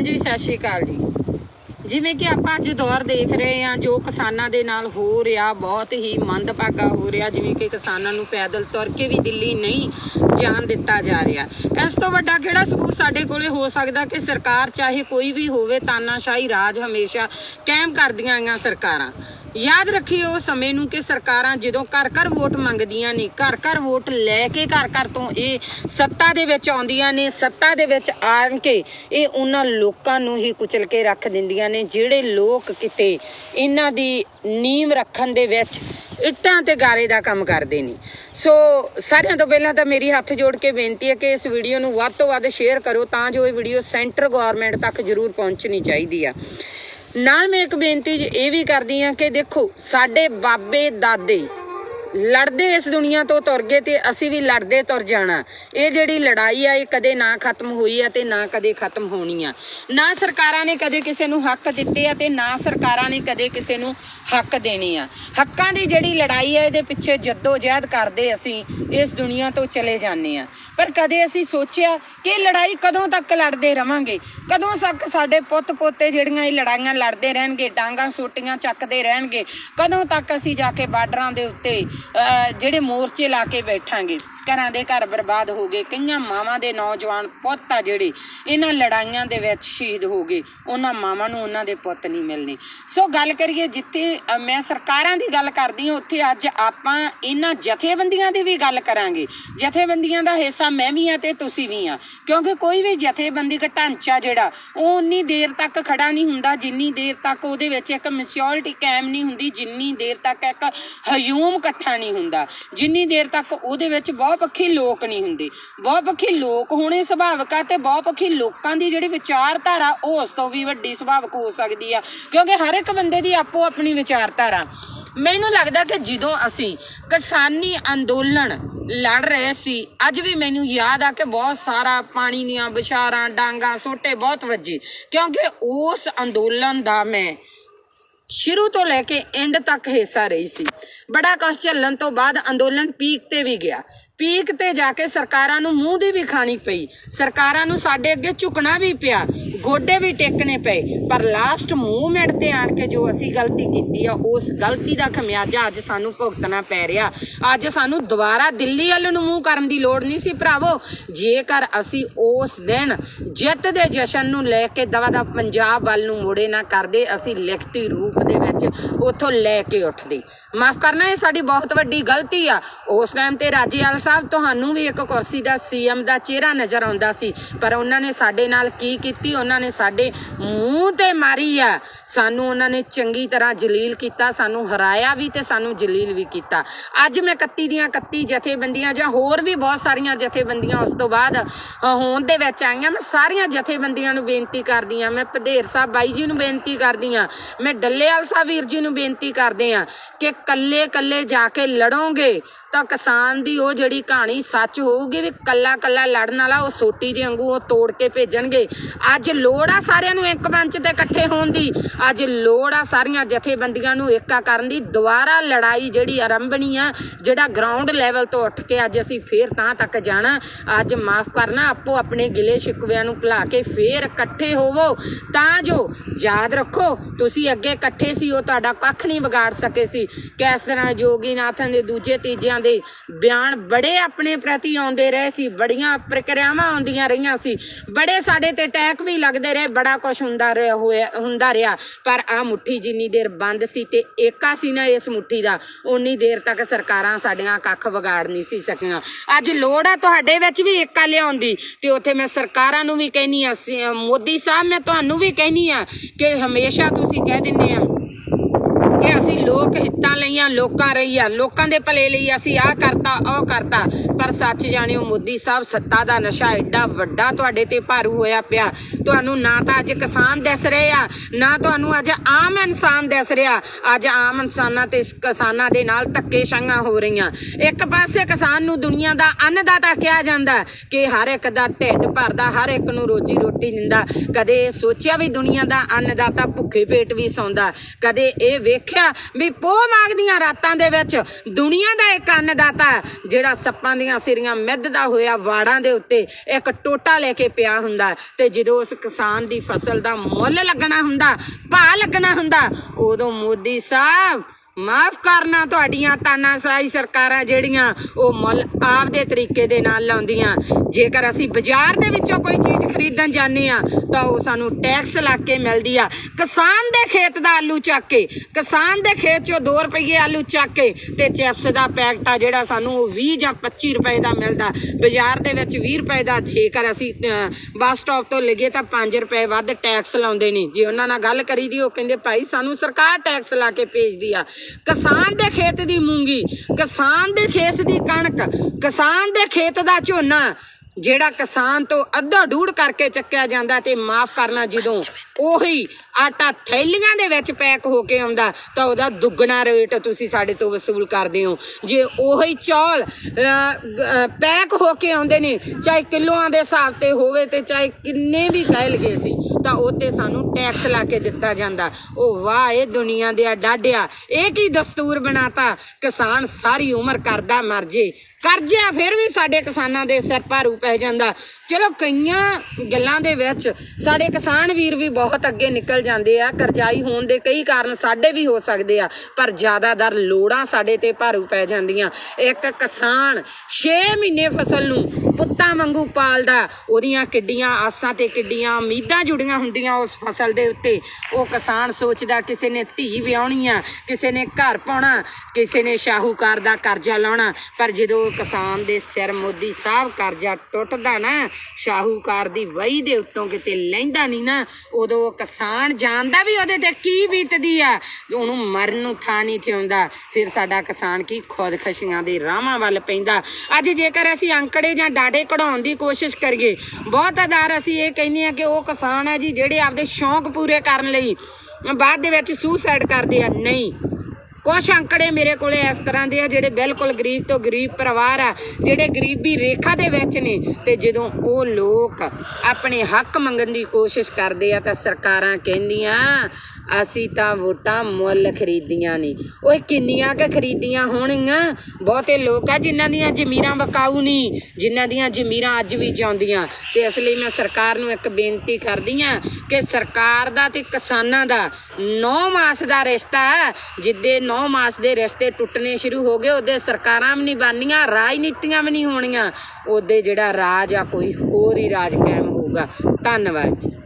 ਹਾਂਜੀ, ਸਤਿ ਸ਼੍ਰੀ ਅਕਾਲ ਜੀ। ਜਿਵੇਂ ਕਿ ਆਪਾਂ ਅੱਜ ਦੌਰ ਦੇਖ ਰਹੇ ਹਾਂ, ਜੋ ਕਿਸਾਨਾਂ ਦੇ ਨਾਲ ਹੋ ਰਿਹਾ, ਬਹੁਤ ਹੀ ਮੰਦਭਾਗਾ ਹੋ ਰਿਹਾ, ਜਿਵੇਂ ਕਿ ਕਿਸਾਨਾਂ ਨੂੰ ਪੈਦਲ ਤੁਰ ਕੇ ਵੀ ਦਿੱਲੀ ਨਹੀਂ ਜਾਣ ਦਿੱਤਾ ਜਾ ਰਿਹਾ। ਇਸ ਤੋਂ ਵੱਡਾ ਕਿਹੜਾ ਸਬੂਤ ਸਾਡੇ ਕੋਲੇ ਹੋ ਸਕਦਾ ਕਿ ਸਰਕਾਰ ਚਾਹੇ ਕੋਈ ਵੀ ਹੋਵੇ, ਤਾਨਾਸ਼ਾਹੀ ਰਾਜ ਹਮੇਸ਼ਾ ਕਾਇਮ ਕਰਦੀਆਂ ਆਈਆਂ ਸਰਕਾਰਾਂ। ਯਾਦ ਰੱਖਿਓ ਉਸ ਸਮੇਂ ਨੂੰ ਕਿ ਸਰਕਾਰਾਂ ਜਦੋਂ ਘਰ ਘਰ ਵੋਟ ਮੰਗਦੀਆਂ ਨੇ, ਘਰ ਘਰ ਵੋਟ ਲੈ ਕੇ ਘਰ ਘਰ ਤੋਂ ਇਹ ਸੱਤਾ ਦੇ ਵਿੱਚ ਆਉਂਦੀਆਂ ਨੇ, ਸੱਤਾ ਦੇ ਵਿੱਚ ਆਣ ਕੇ ਇਹ ਉਹਨਾਂ ਲੋਕਾਂ ਨੂੰ ਹੀ ਕੁਚਲ ਕੇ ਰੱਖ ਦਿੰਦੀਆਂ ਨੇ, ਜਿਹੜੇ ਲੋਕ ਕਿਤੇ ਇਹਨਾਂ ਦੀ ਨੀਮ ਰੱਖਣ ਦੇ ਵਿੱਚ ਇੱਟਾਂ ਤੇ ਗਾਰੇ ਦਾ ਕੰਮ ਕਰਦੇ ਨੇ। ਸੋ ਸਾਰਿਆਂ ਤੋਂ ਪਹਿਲਾਂ ਤਾਂ ਮੇਰੀ ਹੱਥ ਜੋੜ ਕੇ ਬੇਨਤੀ ਹੈ ਕਿ ਇਸ ਵੀਡੀਓ ਨੂੰ ਵੱਧ ਤੋਂ ਵੱਧ ਸ਼ੇਅਰ ਕਰੋ ਤਾਂ ਜੋ ਇਹ ਵੀਡੀਓ ਸੈਂਟਰ ਗਵਰਨਮੈਂਟ ਤੱਕ ਜ਼ਰੂਰ ਪਹੁੰਚਣੀ ਚਾਹੀਦੀ ਆ। ਨਾਲ ਮੈਂ ਇੱਕ ਬੇਨਤੀ ਜ- ਇਹ ਵੀ ਕਰਦੀ ਆ ਕਿ ਦੇਖੋ ਸਾਡੇ ਬਾਬੇ ਦਾਦੇ ਲੜਦੇ ਇਸ ਦੁਨੀਆ ਤੋਂ ਤੁਰ ਗਏ ਤੇ ਅਸੀਂ ਵੀ ਲੜਦੇ ਤੁਰ ਜਾਣਾ। ਇਹ ਜਿਹੜੀ ਲੜਾਈ ਆ, ਇਹ ਕਦੇ ਨਾ ਖਤਮ ਹੋਈ ਆ ਤੇ ਨਾ ਕਦੇ ਖਤਮ ਹੋਣੀ ਆ। ਨਾ ਸਰਕਾਰਾਂ ਨੇ ਕਦੇ ਕਿਸੇ ਨੂੰ ਹੱਕ ਦਿੱਤੇ ਆ ਤੇ ਨਾ ਸਰਕਾਰਾਂ ਨੇ ਕਦੇ ਕਿਸੇ ਨੂੰ ਹੱਕ ਦੇਣੇ ਆ। ਹੱਕਾਂ ਦੀ ਜਿਹੜੀ ਲੜਾਈ ਆ, ਇਹਦੇ ਪਿੱਛੇ ਜੱਦੋ ਜਹਿਦ ਕਰਦੇ ਅਸੀਂ, ਇਸ ਦੁਨੀਆ ਤੋਂ ਚਲੇ ਜਾਂਦੇ ਆ। ਪਰ ਕਦੇ ਅਸੀਂ ਸੋਚਿਆ ਕਿ ਇਹ ਲੜਾਈ ਕਦੋਂ ਤੱਕ ਲੜਦੇ ਰਵਾਂਗੇ? ਕਦੋਂ ਤੱਕ ਸਾਡੇ ਪੁੱਤ ਪੋਤੇ ਜਿਹੜੀਆਂ ਇਹ ਲੜਾਈਆਂ ਲੜਦੇ ਰਹਿਣਗੇ ਡਾਂਗਾਂ ਸੋਟੀਆਂ ਚੱਕਦੇ ਰਹਿਣਗੇ? ਕਦੋਂ ਤੱਕ ਅਸੀਂ ਜਾ ਕੇ ਬਾਰਡਰਾਂ ਦੇ ਉੱਤੇ ਜਿਹੜੇ ਮੋਰਚੇ ਲਾ ਕੇ ਬੈਠਾਂਗੇ। ਘਰਾਂ ਦੇ ਘਰ ਬਰਬਾਦ ਹੋ ਗਏ। ਕਈਆਂ ਮਾਵਾਂ ਦੇ ਨੌਜਵਾਨ ਪੁੱਤ ਆ ਜਿਹੜੇ, ਇਹਨਾਂ ਲੜਾਈਆਂ ਦੇ ਵਿੱਚ ਸ਼ਹੀਦ ਹੋ ਗਏ। ਉਹਨਾਂ ਮਾਵਾਂ ਨੂੰ ਉਹਨਾਂ ਦੇ ਪੁੱਤ ਨਹੀਂ ਮਿਲਣੇ। ਸੋ ਗੱਲ ਕਰੀਏ ਜਿੱਥੇ ਮੈਂ ਸਰਕਾਰਾਂ ਦੀ ਗੱਲ ਕਰਦੀ ਹਾਂ, ਉੱਥੇ ਅੱਜ ਆਪਾਂ ਇਹਨਾਂ ਜਥੇਬੰਦੀਆਂ ਦੀ ਵੀ ਗੱਲ ਕਰਾਂਗੇ। ਜਥੇਬੰਦੀਆਂ ਦਾ ਹਿੱਸਾ ਮੈਂ ਵੀ ਆ ਤੇ ਤੁਸੀਂ ਵੀ ਆ ਕਿਉਂਕਿ ਕੋਈ ਵੀ ਜਥੇਬੰਦੀਕ ਢਾਂਚਾ ਜਿਹੜਾ, ਉਹ ਉਨੀ ਦੇਰ ਤੱਕ ਖੜਾ ਨਹੀਂ ਹੁੰਦਾ, ਜਿੰਨੀ ਦੇਰ ਤੱਕ ਉਹਦੇ ਵਿੱਚ ਇੱਕ ਮੈਚਿਓਰਿਟੀ ਕਾਇਮ ਨਹੀਂ ਹੁੰਦੀ, ਜਿੰਨੀ ਦੇਰ ਤੱਕ ਇੱਕ ਹਯੂਮ ਇਕੱਠਾ ਨਹੀਂ ਹੁੰਦਾ। ਜਿੰਨੀ ਦੇਰ ਤੱਕ ਉਹਦੇ ਵਿੱਚ ਬਹੁਤ ਬਹੁਪੱਖੀ ਲੋਕ ਨਹੀਂ ਹੁੰਦੇ। ਬਹੁਪੱਖੀ ਲੋਕ ਹੋਣੇ ਸੁਭਾਵਿਕ ਆ ਤੇ ਬਹੁਪੱਖੀ ਲੋਕਾਂ ਦੀ ਜਿਹੜੀ ਵਿਚਾਰਧਾਰਾ ਉਹ ਉਸ ਤੋਂ ਵੀ ਵੱਡੀ ਸੁਭਾਵਿਕ ਹੋ ਸਕਦੀ ਆ। ਕਿਉਂਕਿ ਹਰ ਇੱਕ ਬੰਦੇ ਦੀ ਆਪੋ ਆਪਣੀ ਵਿਚਾਰਧਾਰਾ। ਮੈਨੂੰ ਲੱਗਦਾ ਕਿ ਜਦੋਂ ਅਸੀਂ ਕਿਸਾਨੀ ਅੰਦੋਲਨ ਲੜ ਰਹੇ ਸੀ, ਅੱਜ ਵੀ ਮੈਨੂੰ ਯਾਦ ਆ ਕਿ ਬਹੁਤ ਸਾਰਾ ਪਾਣੀ ਦੀਆਂ ਵਿਚਾਰਾਂ ਡਾਂਗਾ, ਸੋਟੇ ਬਹੁਤ ਵੱਜੇ। ਕਿਉਂਕਿ ਉਸ ਅੰਦੋਲਨ ਦਾ ਮੈਂ ਸ਼ੁਰੂ ਤੋਂ ਲੈ ਕੇ ਐਂਡ ਤੱਕ ਹਿੱਸਾ ਰਹੀ ਸੀ। ਬੜਾ ਕੁਛ ਝੱਲਣ ਤੋਂ ਬਾਅਦ ਅੰਦੋਲਨ ਪੀਕ ਤੇ ਵੀ ਗਿਆ। ਪੀਕ ਤੇ ਜਾ ਕੇ ਸਰਕਾਰਾਂ ਨੂੰ ਮੂੰਹ ਦੀ ਵੀ ਖਾਣੀ ਪਈ। ਸਰਕਾਰਾਂ ਨੂੰ ਸਾਡੇ ਅੱਗੇ ਝੁਕਣਾ ਵੀ ਪਿਆ, ਗੋਡੇ ਵੀ ਟੇਕਣੇ ਪਏ। ਪਰ ਲਾਸਟ ਮੂਵਮੈਂਟ ਤੇ ਆਣ ਕੇ ਜੋ ਅਸੀਂ ਗਲਤੀ ਕੀਤੀ ਆ, ਉਸ ਗਲਤੀ ਦਾ ਖਮਿਆਜਾ ਅੱਜ ਸਾਨੂੰ ਭੁਗਤਣਾ ਪੈ ਰਿਹਾ। ਅੱਜ ਸਾਨੂੰ ਦੁਬਾਰਾ ਦਿੱਲੀ ਵੱਲ ਨੂੰ ਮੂੰਹ ਕਰਨ ਦੀ ਲੋੜ ਨਹੀਂ ਸੀ ਭਰਾਵੋ। ਜੇਕਰ ਅਸੀਂ ਉਸ ਦਿਨ ਜਿੱਤ ਦੇ ਜਸ਼ਨ ਨੂੰ ਲੈ ਕੇ ਦਵਾ ਦਾ ਪੰਜਾਬ ਵੱਲ ਨੂੰ ਮੋੜੇ ਨਾ ਕਰਦੇ, ਅਸੀਂ ਲਿਖਤੀ ਰੂਪ ਦੇ ਵਿੱਚ ਉੱਥੋਂ ਲੈ ਕੇ ਉੱਠਦੇ। ਮਾਫ ਕਰਨਾ, ਇਹ ਸਾਡੀ ਬਹੁਤ ਵੱਡੀ ਗਲਤੀ ਆ। ਉਸ ਟਾਈਮ ਤੇ ਰਾਜੇਵਾਲ ਸਾਹਿਬ, ਤੁਹਾਨੂੰ ਵੀ ਇੱਕ ਕੁਰਸੀ ਦਾ ਸੀਐਮ ਦਾ ਚਿਹਰਾ ਨਜ਼ਰ ਆਉਂਦਾ ਸੀ, ਪਰ ਉਹਨਾਂ ਨੇ ਸਾਡੇ ਨਾਲ ਕੀ ਕੀਤੀ? ਉਹਨਾਂ ਨੇ ਸਾਡੇ ਮੂੰਹ ਤੇ ਮਾਰੀ ਆ। ਸਾਨੂੰ ਉਹਨਾਂ ਨੇ ਚੰਗੀ ਤਰ੍ਹਾਂ ਜਲੀਲ ਕੀਤਾ, ਸਾਨੂੰ ਹਰਾਇਆ ਵੀ ਤੇ ਸਾਨੂੰ ਜਲੀਲ ਵੀ ਕੀਤਾ। ਅੱਜ ਮੈਂ 31 ਦੀਆਂ 31 ਜਥੇਬੰਦੀਆਂ ਜਾਂ ਹੋਰ ਵੀ ਬਹੁਤ ਸਾਰੀਆਂ ਜਥੇਬੰਦੀਆਂ ਉਸ ਤੋਂ ਬਾਅਦ ਹੋਣ ਦੇ ਵਿੱਚ ਆਈਆਂ। ਮੈਂ ਸਾਰੀਆਂ ਜਥੇਬੰਦੀਆਂ ਨੂੰ ਬੇਨਤੀ ਕਰਦੀ ਆ ਮੈਂ ਪਧੇਰ ਸਾਹਿਬ ਬਾਈ ਜੀ ਨੂੰ ਬੇਨਤੀ ਕਰਦੀ ਆ ਮੈਂ ਡੱਲੇਵਾਲ ਸਾਹਿਬ ਵੀਰ ਜੀ ਨੂੰ ਬੇਨਤੀ ਕਰਦੇ ਆ ਕਿ ਕੱਲੇ ਕੱਲੇ ਜਾ ਕੇ ਲੜੋਗੇ ਤਾਂ ਕਿਸਾਨ ਦੀ ਉਹ ਜਿਹੜੀ ਕਹਾਣੀ ਸੱਚ ਹੋਊਗੀ ਵੀ ਕੱਲਾ ਕੱਲਾ ਲੜਨ ਵਾਲਾ ਉਹ ਸੋਟੀ ਦੇ ਵਾਂਗੂ ਉਹ ਤੋੜ ਕੇ ਭੇਜਣਗੇ। ਅੱਜ ਲੋੜ ਆ ਸਾਰਿਆਂ ਨੂੰ ਇੱਕ ਮੰਚ ਤੇ ਇਕੱਠੇ ਹੋਣ ਦੀ। ਅੱਜ ਲੋੜ ਆ ਸਾਰੀਆਂ ਜਥੇਬੰਦੀਆਂ ਨੂੰ ਏਕਾ ਕਰਨ ਦੀ। ਦੁਬਾਰਾ ਲੜਾਈ ਜਿਹੜੀ ਆਰੰਭਣੀ ਆ, ਜਿਹੜਾ ਗਰਾਊਂਡ ਲੈਵਲ ਤੋਂ ਉੱਠ ਕੇ ਅੱਜ ਅਸੀਂ ਫੇਰ ਤਾਂ ਤੱਕ ਜਾਣਾ। ਅੱਜ ਮਾਫ ਕਰਨਾ, ਆਪੋ ਆਪਣੇ ਗਿਲੇ ਸ਼ਿਕਵਿਆਂ ਨੂੰ ਭੁਲਾ ਕੇ ਫੇਰ ਇਕੱਠੇ ਹੋਵੋ। ਤਾਂ ਜੋ ਯਾਦ ਰੱਖੋ, ਤੁਸੀਂ ਅੱਗੇ ਇਕੱਠੇ ਸੀ, ਉਹ ਤੁਹਾਡਾ ਕੱਖ ਨਹੀਂ ਵਿਗਾੜ ਸਕੇ ਸੀ। ਕਿਸ ਤਰ੍ਹਾਂ ਜੋਗੀਨਾਥਨ ਦੇ ਦੂਜੇ ਤੀਜਿਆਂ ਦੇ ਬਿਆਨ ਬੜੇ ਆਪਣੇ ਪ੍ਰਤੀ ਆਉਂਦੇ ਰਹੇ ਸੀ, ਬੜੀਆਂ ਪ੍ਰਕਿਰਿਆਵਾਂ ਆਉਂਦੀਆਂ ਰਹੀਆਂ ਸੀ। ਬੜੇ ਸਾਡੇ ਤੇ ਅਟੈਕ ਵੀ ਲੱਗਦੇ ਰਹੇ, ਬੜਾ ਕੁਝ ਹੁੰਦਾ ਰਿਹਾ ਹੋਇਆ, ਹੁੰਦਾ ਰਿਹਾ। ਪਰ ਆ ਮੁੱਠੀ ਜਿੰਨੀ ਦੇਰ ਬੰਦ ਸੀ ਤੇ ਏਕਾ ਸੀ ਨਾ ਇਸ ਮੁੱਠੀ ਦਾ ਉਨੀ ਦੇਰ ਤੱਕ ਸਰਕਾਰਾਂ ਸਾਡੀਆਂ ਕੱਖ ਵਿਗਾੜ ਨਹੀਂ ਸੀ ਸਕੀਆਂ। ਅੱਜ ਲੋੜ ਆ ਤੁਹਾਡੇ ਵਿੱਚ ਵੀ ਏਕਾ ਲਿਆਉਣ ਦੀ ਤੇ ਉੱਥੇ ਮੈਂ ਸਰਕਾਰਾਂ ਨੂੰ ਵੀ ਕਹਿਨੀ ਆ ਮੋਦੀ ਸਾਹਿਬ ਮੈਂ ਤੁਹਾਨੂੰ ਵੀ ਕਹਿਨੀ ਆ ਕਿ ਹਮੇਸ਼ਾ ਤੁਸੀਂ ਕਹਿ ਦਿੰਦੇ ਆ ਲੋਕ ਹਿੱਤਾਂ ਲਈਆਂ, ਲੋਕਾਂ ਰਹੀਆਂ, ਲੋਕਾਂ ਦੇ ਭਲੇ ਲਈ ਅਸੀਂ ਆਹ ਕਰਤਾ, ਉਹ ਕਰਤਾ। ਪਰ ਸੱਚ ਜਾਣਿਓ ਮੋਦੀ ਸਾਹਿਬ, ਸੱਤਾ ਦਾ ਨਸ਼ਾ ਐਡਾ ਵੱਡਾ ਤੁਹਾਡੇ ਤੇ ਭਾਰੂ ਹੋਇਆ ਪਿਆ। ਤੁਹਾਨੂੰ ਨਾ ਤਾਂ ਅੱਜ ਕਿਸਾਨ ਦਿਸ ਰਹੇ ਆ, ਨਾ ਤੁਹਾਨੂੰ ਅੱਜ ਆਮ ਇਨਸਾਨ ਦਿਸ ਰਿਹਾ। ਅੱਜ ਆਮ ਇਨਸਾਨਾਂ ਤੇ ਕਿਸਾਨਾਂ ਦੇ ਨਾਲ ਧੱਕੇ ਸ਼ਾਂਗਾਂ ਹੋ ਰਹੀਆਂ। ਇੱਕ ਪਾਸੇ ਕਿਸਾਨ ਨੂੰ ਦੁਨੀਆ ਦਾ ਅੰਨਦਾਤਾ ਕਿਹਾ ਜਾਂਦਾ ਕਿ ਹਰ ਇੱਕ ਦਾ ਢਿੱਡ ਭਰਦਾ, ਹਰ ਇੱਕ ਨੂੰ ਰੋਜੀ ਰੋਟੀ ਦਿੰਦਾ। ਕਦੇ ਇਹ ਸੋਚਿਆ ਵੀ ਦੁਨੀਆ ਦਾ ਅੰਨਦਾਤਾ ਭੁੱਖੇ ਪੇਟ ਵੀ ਸੌਂਦਾ। ਕਦੇ ਇਹ ਵੇਖਿਆ ਵੀ ਪੋ ਮੰਗਦੀਆਂ ਰਾਤਾਂ ਦੇ ਵਿੱਚ। ਦੁਨੀਆ ਦਾ ਇੱਕ ਅੰਨਦਾਤਾ, ਜਿਹੜਾ ਸੱਪਾਂ ਦੀਆਂ ਸਿਰੀਆਂ ਮਿੱਧਦਾ ਹੋਇਆ ਵਾੜਾਂ ਦੇ ਉੱਤੇ ਇੱਕ ਟੋਟਾ ਲੈ ਕੇ ਪਿਆ ਹੁੰਦਾ। ਤੇ ਜਦੋਂ ਉਸ ਕਿਸਾਨ ਦੀ ਫਸਲ ਦਾ ਮੁੱਲ ਲੱਗਣਾ ਹੁੰਦਾ, ਭਾਅ ਲੱਗਣਾ ਹੁੰਦਾ, ਉਦੋਂ ਮੋਦੀ ਸਾਹਿਬ ਮਾਫ ਕਰਨਾ ਤੁਹਾਡੀਆਂ ਤਾਨਾਸਾਈ ਸਰਕਾਰਾਂ ਜਿਹੜੀਆਂ ਉਹ ਮੁੱਲ ਆਪਦੇ ਤਰੀਕੇ ਦੇ ਨਾਲ ਲਾਉਂਦੀਆਂ। ਜੇਕਰ ਅਸੀਂ ਬਾਜ਼ਾਰ ਦੇ ਵਿੱਚੋਂ ਕੋਈ ਚੀਜ਼ ਖਰੀਦਣ ਜਾਂਦੇ ਆ ਤਾਂ ਉਹ ਸਾਨੂੰ ਟੈਕਸ ਲਾ ਕੇ ਮਿਲਦੀ ਆ। ਕਿਸਾਨ ਦੇ ਖੇਤ ਦਾ ਆਲੂ ਚੱਕ ਕੇ, ਕਿਸਾਨ ਦੇ ਖੇਤ ਚੋਂ 2 ਰੁਪਏ ਆਲੂ ਚੱਕ ਕੇ ਤੇ ਚਿਪਸ ਦਾ ਪੈਕਟ ਆ ਜਿਹੜਾ ਸਾਨੂੰ ਉਹ 20 ਜਾਂ 25 ਰੁਪਏ ਦਾ ਮਿਲਦਾ। ਬਾਜ਼ਾਰ ਦੇ ਵਿੱਚ 20 ਰੁਪਏ ਦਾ ਜੇਕਰ ਅਸੀਂ ਬੱਸ ਸਟਾਪ ਤੋਂ ਲਈਏ ਤਾਂ 5 ਰੁਪਏ ਵੱਧ ਟੈਕਸ ਲਾਉਂਦੇ ਨੇ। ਜੇ ਉਹਨਾਂ ਨਾਲ ਗੱਲ ਕਰੀਦੀ, ਉਹ ਕਹਿੰਦੇ, ਭਾਈ, ਸਾਨੂੰ ਸਰਕਾਰ ਟੈਕਸ ਲਾ ਕੇ ਭੇਜਦੀ ਆ। ਕਿਸਾਨ ਦੇ ਖੇਤ ਦੀ ਮੂੰਗੀ, ਕਿਸਾਨ ਦੇ ਖੇਤ ਦੀ ਕਣਕ, ਕਿਸਾਨ ਦੇ ਖੇਤ ਦਾ ਝੋਨਾ ਜਿਹੜਾ ਕਿਸਾਨ ਤੋਂ ਅੱਧਾ ਡੂੜ ਕਰਕੇ ਚੱਕਿਆ ਜਾਂਦਾ ਤੇ ਮਾਫ ਕਰਨਾ ਜਦੋਂ ਉਹੀ ਆਟਾ ਥੈਲੀਆਂ ਦੇ ਵਿੱਚ ਪੈਕ ਹੋ ਕੇ ਆਉਂਦਾ, ਤਾਂ ਉਹਦਾ ਦੁੱਗਣਾ ਰੇਟ ਤੁਸੀਂ ਸਾਡੇ ਤੋਂ ਵਸੂਲ ਕਰਦੇ ਹੋ। ਜੇ ਉਹੀ ਚੌਲ ਪੈਕ ਹੋ ਕੇ ਆਉਂਦੇ ਨੇ, ਚਾਹੇ ਕਿਲੋਆਂ ਦੇ ਹਿਸਾਬ ਤੇ ਹੋਵੇ ਤੇ ਚਾਹੇ ਕਿੰਨੇ ਵੀ ਕਹਿ ਲਗੇ ਸੀ ਤਾਂ ਉਹ ਤੇ ਸਾਨੂੰ ਟੈਕਸ ਲਾ ਕੇ ਦਿੱਤਾ ਜਾਂਦਾ। ਉਹ ਵਾਹ, ਇਹ ਦੁਨੀਆ ਦੇ ਡਾਢਿਆ। ਇਹ ਕੀ ਦਸਤੂਰ ਬਣਾਤਾ? ਕਿਸਾਨ ਸਾਰੀ ਉਮਰ ਕਰਦਾ ਮਰ ਜੇ। ਕਰਜ਼ਾ ਫਿਰ ਵੀ ਸਾਡੇ ਕਿਸਾਨਾਂ ਦੇ ਸਿਰ ਭਾਰੂ ਪੈ ਜਾਂਦਾ। ਚਲੋ ਕਈਆਂ ਗੱਲਾਂ ਦੇ ਵਿੱਚ ਸਾਡੇ ਕਿਸਾਨ ਵੀਰ ਵੀ ਬਹੁਤ ਅੱਗੇ ਨਿਕਲ ਜਾਂਦੇ ਆ, ਕਰਜ਼ਾਈ ਹੋਣ ਦੇ ਕਈ ਕਾਰਨ ਸਾਡੇ ਵੀ ਹੋ ਸਕਦੇ ਆ, ਪਰ ਜ਼ਿਆਦਾਤਰ ਲੋੜਾਂ ਸਾਡੇ ਤੇ ਭਾਰੂ ਪੈ ਜਾਂਦੀਆਂ। ਇੱਕ ਕਿਸਾਨ 6 ਮਹੀਨੇ ਫਸਲ ਨੂੰ ਪੁੱਤਾਂ ਵਾਂਗੂ ਪਾਲਦਾ, ਉਹਦੀਆਂ ਕਿੱਡੀਆਂ ਆਸਾਂ ਤੇ ਕਿੱਡੀਆਂ ਉਮੀਦਾਂ ਜੁੜੀਆਂ ਹੁੰਦੀਆਂ ਉਸ ਫਸਲ ਦੇ ਉੱਤੇ। ਉਹ ਕਿਸਾਨ ਸੋਚਦਾ ਕਿਸੇ ਨੇ ਧੀ ਵਿਆਹਣੀ ਆ, ਕਿਸੇ ਨੇ ਘਰ ਪਾਉਣਾ, ਕਿਸੇ ਨੇ ਸ਼ਾਹੂਕਾਰ ਦਾ ਕਰਜ਼ਾ ਲਾਉਣਾ, ਪਰ ਜਦੋਂ ਕਿਸਾਨ ਦੇ ਸਿਰ ਮੋਦੀ ਸਾਹਿਬ ਕਰਜ਼ਾ ਟੁੱਟਦਾ ਨਾ, ਸ਼ਾਹੂਕਾਰ ਦੀ ਵਹੀ ਦੇ ਉੱਤੋਂ ਕਿਤੇ ਲੈਂਦਾ ਨਹੀਂ ਨਾ, ਉਦੋਂ ਉਹ ਕਿਸਾਨ ਜਾਣਦਾ ਵੀ ਉਹਦੇ ਤੇ ਕੀ ਬੀਤਦੀ ਆ, ਉਹਨੂੰ ਮਰਨ ਨੂੰ ਥਾਂ ਨਹੀਂ ਥਿਉਂਦਾ। ਫਿਰ ਸਾਡਾ ਕਿਸਾਨ ਕੀ ਖੁਦਕਸ਼ੀਆਂ ਦੇ ਰਾਹਾਂ ਵੱਲ ਪੈਂਦਾ। ਅੱਜ ਜੇਕਰ ਅਸੀਂ ਅੰਕੜੇ ਜਾਂ ਡਾਟੇ ਕਢਾਉਣ ਦੀ ਕੋਸ਼ਿਸ਼ ਕਰੀਏ, ਬਹੁਤ ਆਧਾਰ ਅਸੀਂ ਇਹ ਕਹਿੰਦੇ ਆ ਕਿ ਉਹ ਕਿਸਾਨ ਹੈ ਜੀ ਜਿਹੜੇ ਆਪਦੇ ਸ਼ੌਂਕ ਪੂਰੇ ਕਰਨ ਲਈ ਬਾਅਦ ਦੇ ਵਿੱਚ ਸੁਸਾਈਡ ਕਰਦੇ ਆ। ਨਹੀਂ ਕੁਛ ਅੰਕੜੇ ਮੇਰੇ ਕੋਲੇ ਇਸ ਤਰ੍ਹਾਂ ਦੇ ਆ ਜਿਹੜੇ ਬਿਲਕੁਲ ਗਰੀਬ ਤੋਂ ਗਰੀਬ ਪਰਿਵਾਰ ਆ, ਜਿਹੜੇ ਗਰੀਬੀ ਰੇਖਾ ਦੇ ਵਿੱਚ ਨੇ। ਤੇ ਜਦੋਂ ਉਹ ਲੋਕ ਆਪਣੇ ਹੱਕ ਮੰਗਣ ਦੀ ਕੋਸ਼ਿਸ਼ ਕਰਦੇ ਆ ਤਾਂ ਸਰਕਾਰਾਂ ਕਹਿੰਦੀਆਂ, ਅਸੀਂ ਤਾਂ ਵੋਟਾਂ ਮੁੱਲ ਖਰੀਦੀਆਂ ਨੇ। ਓਏ ਕਿੰਨੀਆਂ ਕ ਖਰੀਦੀਆਂ ਹੋਣਗੀਆਂ? ਬਹੁਤੇ ਲੋਕ ਆ ਜਿਨ੍ਹਾਂ ਦੀਆਂ ਜ਼ਮੀਰਾਂ ਵਕਾਊ ਨਹੀਂ ਜਿਨ੍ਹਾਂ ਦੀਆਂ ਜ਼ਮੀਰਾਂ ਅੱਜ ਵੀ ਜਾਂਦੀਆਂ। ਤੇ ਇਸ ਲਈ ਮੈਂ ਸਰਕਾਰ ਨੂੰ ਇੱਕ ਬੇਨਤੀ ਕਰਦੀ ਆ ਕਿ ਸਰਕਾਰ ਦਾ ਤੇ ਕਿਸਾਨਾਂ ਦਾ ਨੌ ਮਾਸ ਦਾ ਰਿਸ਼ਤਾ ਹੈ। ਜਿੱਦੇ 9 ਮਾਸ ਦੇ ਰਿਸ਼ਤੇ ਟੁੱਟਣੇ ਸ਼ੁਰੂ ਹੋ ਗਏ, ਉਹਦੇ ਸਰਕਾਰਾਂ ਵੀ ਨਹੀਂ ਬਣਨੀਆਂ, ਰਾਜਨੀਤੀਆਂ ਵੀ ਨਹੀਂ ਹੋਣੀਆਂ, ਉਹਦੇ ਜਿਹੜਾ ਰਾਜ ਆ, ਕੋਈ ਹੋਰ ਹੀ ਰਾਜ ਕਾਇਮ ਹੋਊਗਾ। ਧੰਨਵਾਦ ਜੀ।